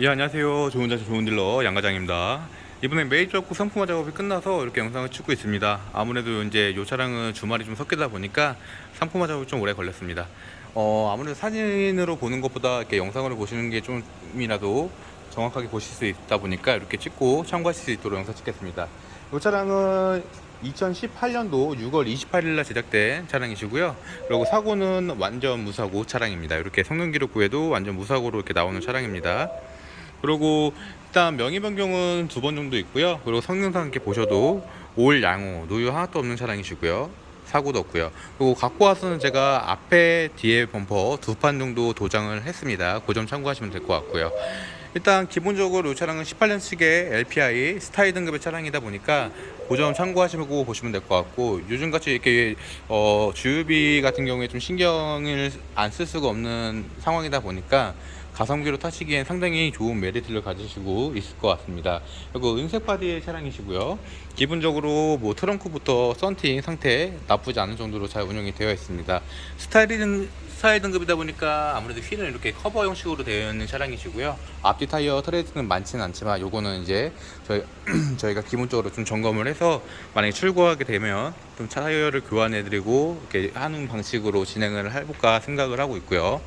예 안녕하세요 좋은 자세 좋은 딜러 양과장입니다 이번에 메이저급 상품화 작업이 끝나서 이렇게 영상을 찍고 있습니다 아무래도 이제 이 차량은 주말이 좀 섞이다 보니까 상품화 작업이 좀 오래 걸렸습니다 어 아무래도 사진으로 보는 것보다 이렇게 영상으로 보시는 게 좀이라도 정확하게 보실 수 있다 보니까 이렇게 찍고 참고하실 수 있도록 영상 찍겠습니다 이 차량은 2018년도 6월 28일 날 제작된 차량이시고요. 그리고 사고는 완전 무사고 차량입니다. 이렇게 성능 기록 부에도 완전 무사고로 이렇게 나오는 차량입니다. 그리고 일단 명의 변경은 두 번 정도 있고요. 그리고 성능상 이렇게 보셔도 올 양호, 노유 하나도 없는 차량이시고요. 사고도 없고요. 그리고 갖고 와서는 제가 앞에 뒤에 범퍼 두 판 정도 도장을 했습니다. 그 점 참고하시면 될 것 같고요. 일단 기본적으로 이 차량은 18년식의 LPI 스타일 등급의 차량이다 보니까 그 점 참고하시고 보시면 될 것 같고 요즘같이 이렇게 어, 주유비 같은 경우에 좀 신경을 안 쓸 수가 없는 상황이다 보니까 가성비로 타시기엔 상당히 좋은 메리트를 가지시고 있을 것 같습니다. 그리고 은색 바디의 차량이시고요. 기본적으로 뭐 트렁크부터 썬팅 상태 나쁘지 않은 정도로 잘 운영이 되어 있습니다. 스타일은 스타일 등급이다 보니까 아무래도 휠은 이렇게 커버 형식으로 되어 있는 차량이시고요. 앞뒤 타이어 트레이드는 많지는 않지만 요거는 이제 저희 저희가 기본적으로 좀 점검을 해서 만약에 출고하게 되면 좀 타이어를 교환해드리고 이렇게 하는 방식으로 진행을 해볼까 생각을 하고 있고요.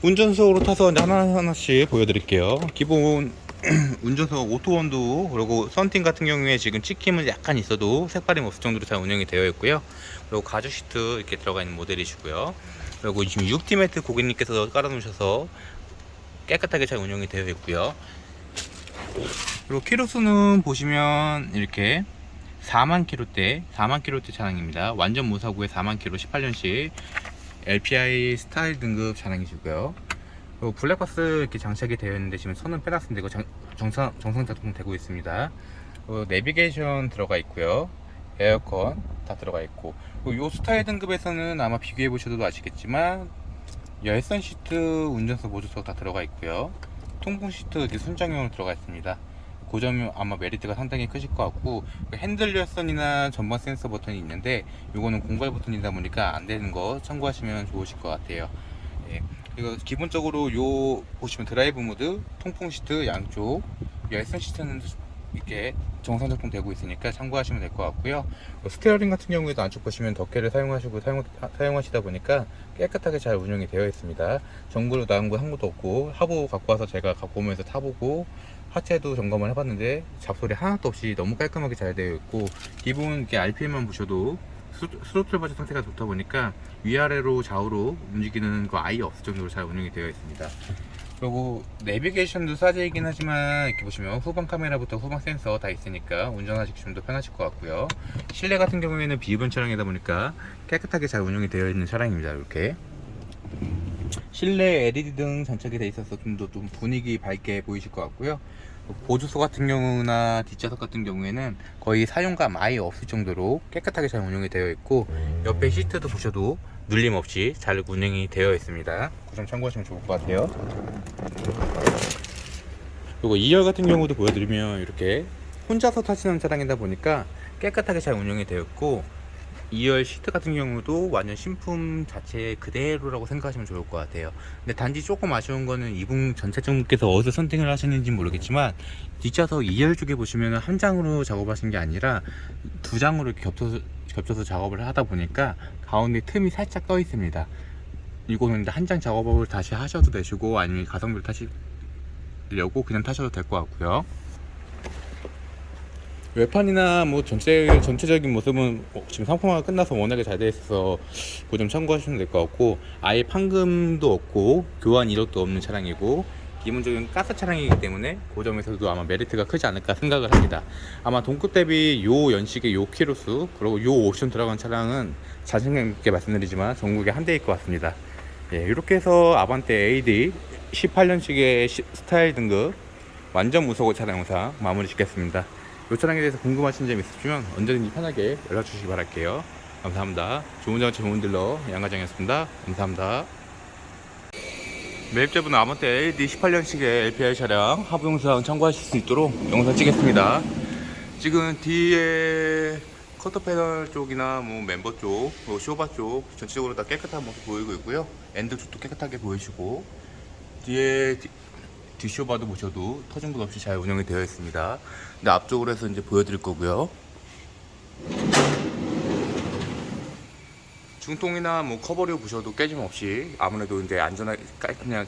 운전석으로 타서 하나하나씩 보여드릴게요. 기본 운전석 오토원도 그리고 썬팅 같은 경우에 지금 찍힘은 약간 있어도 색깔이 없을 정도로 잘 운영이 되어 있고요. 그리고 가죽 시트 이렇게 들어가 있는 모델이시고요. 그리고 지금 6T 매트 고객님께서 깔아놓으셔서 깨끗하게 잘 운영이 되어 있고요. 그리고 키로수는 보시면 이렇게 4만 킬로대, 4만 킬로대 차량입니다. 완전 무사고의 4만 킬로 18년식 LPI 스타일 등급 차량이시고요. 그리고 블랙박스 이렇게 장착이 되어 있는데 지금 선은 빼놨습니다. 이거 정, 정상, 정상 작동되고 있습니다. 내비게이션 들어가 있고요. 에어컨 다 들어가 있고 요 스타일 등급에서는 아마 비교해 보셔도 아시겠지만 열선 시트 운전석 보조석 다 들어가 있고요. 통풍 시트 이렇게 순정형으로 들어가 있습니다. 그 점이 아마 메리트가 상당히 크실 것 같고 그 핸들 열선이나 전방 센서 버튼이 있는데 요거는 공발 버튼이다 보니까 안 되는 거 참고하시면 좋으실 것 같아요. 예. 그리고 기본적으로 요 보시면 드라이브 모드, 통풍 시트 양쪽, 열선 시트는 이렇게 정상 작동되고 있으니까 참고하시면 될 것 같고요. 그 스티어링 같은 경우에도 안쪽 보시면 덕계를 사용하시고 사용, 사용하시다 보니까 깨끗하게 잘 운영이 되어 있습니다. 정보로 나온 거 한 것도 없고 하부 갖고 와서 제가 갖고 오면서 타보고 하체도 점검을 해봤는데 잡소리 하나도 없이 너무 깔끔하게 잘 되어 있고 기본 이렇게 RPM만 보셔도 스- 스로틀 바지 상태가 좋다 보니까 위아래로 좌우로 움직이는 거 아예 없을 정도로 잘 운영이 되어 있습니다. 그리고 내비게이션도 싸제이긴 하지만 이렇게 보시면 후방 카메라부터 후방 센서 다 있으니까 운전하시기 좀 더 편하실 것 같고요. 실내 같은 경우에는 비흡연 차량이다 보니까 깨끗하게 잘 운영이 되어 있는 차량입니다. 이렇게 실내 LED 등 장착이 돼 있어서 좀 더 좀 분위기 밝게 보이실 것 같고요. 보조석 같은 경우나 뒷좌석 같은 경우에는 거의 사용감 아예 없을 정도로 깨끗하게 잘 운영이 되어 있고 옆에 시트도 보셔도 눌림 없이 잘 운영이 되어 있습니다. 그 점 참고하시면 좋을 것 같아요. 그리고 2열 같은 경우도 보여드리면 이렇게 혼자서 타시는 차량이다 보니까 깨끗하게 잘 운영이 되어 있고 2열 시트 같은 경우도 완전 신품 자체 그대로라고 생각하시면 좋을 것 같아요. 근데 단지 조금 아쉬운 거는 이분 전체적분께서 어디서 선택을 하시는지 모르겠지만 뒷좌석 2열 쪽에 보시면 한 장으로 작업하신 게 아니라 두 장으로 겹쳐서, 겹쳐서 작업을 하다 보니까 가운데 틈이 살짝 떠 있습니다. 이거는 한 장 작업을 다시 하셔도 되시고 아니면 가성비를 타시려고 그냥 타셔도 될 것 같고요. 외판이나 뭐 전체 전체적인 모습은 어, 지금 상품화가 끝나서 워낙에 잘 되어 있어서 그 점 참고하시면 될 것 같고 아예 판금도 없고 교환 이력도 없는 차량이고 기본적인 가스 차량이기 때문에 그 점에서도 아마 메리트가 크지 않을까 생각을 합니다. 아마 동급 대비 요 연식의 요 키로수 그리고 요 옵션 들어간 차량은 자신감 있게 말씀드리지만 전국에 한 대일 것 같습니다. 예, 이렇게 해서 아반떼 AD 18년식의 스타일 등급 완전 무서워 차량 영상 마무리 짓겠습니다. 이 차량에 대해서 궁금하신 점 있으시면 언제든지 편하게 연락 주시기 바랄게요. 감사합니다. 좋은 장치 좋은 딜러 양가정이었습니다. 감사합니다. 매입자분 아반떼 AD 18년식의 LPI 차량 하부 영상 참고하실 수 있도록 영상 찍겠습니다. 지금 뒤에 커터 패널 쪽이나 뭐 멤버 쪽, 뭐 쇼바 쪽 전체적으로 다 깨끗한 모습 보이고 있고요. 엔드 쪽도 깨끗하게 보이시고 뒤에 디- 뒷쇼바도 보셔도 터진 것 없이 잘 운영이 되어 있습니다. 근데 앞쪽으로 해서 이제 보여드릴 거고요. 중통이나 뭐 커버류 보셔도 깨짐 없이 아무래도 이제 안전하게 깔- 그냥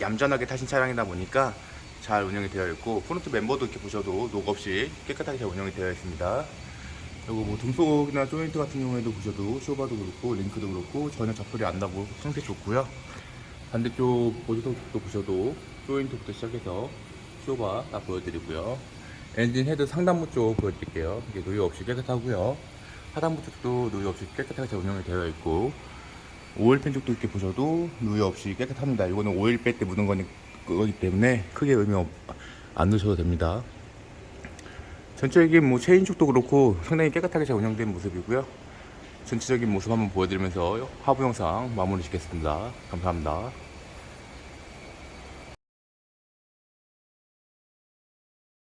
얌전하게 타신 차량이다 보니까 잘 운영이 되어 있고 프론트 멤버도 이렇게 보셔도 녹 없이 깨끗하게 잘 운영이 되어 있습니다. 그리고 뭐 등속이나 조인트 같은 경우에도 보셔도 쇼바도 그렇고 링크도 그렇고 전혀 접소리 안 나고 상태 좋고요. 반대쪽 보조석도 보셔도 조인트부터 시작해서 쇼바 다 보여드리고요. 엔진 헤드 상단부 쪽 보여드릴게요. 이게 노유 없이 깨끗하고요. 하단부 쪽도 노유 없이 깨끗하게 잘 운영이 되어 있고 오일팬 쪽도 이렇게 보셔도 노유 없이 깨끗합니다. 이거는 오일 뺄 때 묻은 거니, 거기 때문에 크게 의미 없, 안 넣으셔도 됩니다. 전체적인 뭐 체인 쪽도 그렇고 상당히 깨끗하게 잘 운영된 모습이고요. 전체적인 모습 한번 보여드리면서 하부 영상 마무리 짓겠습니다. 감사합니다.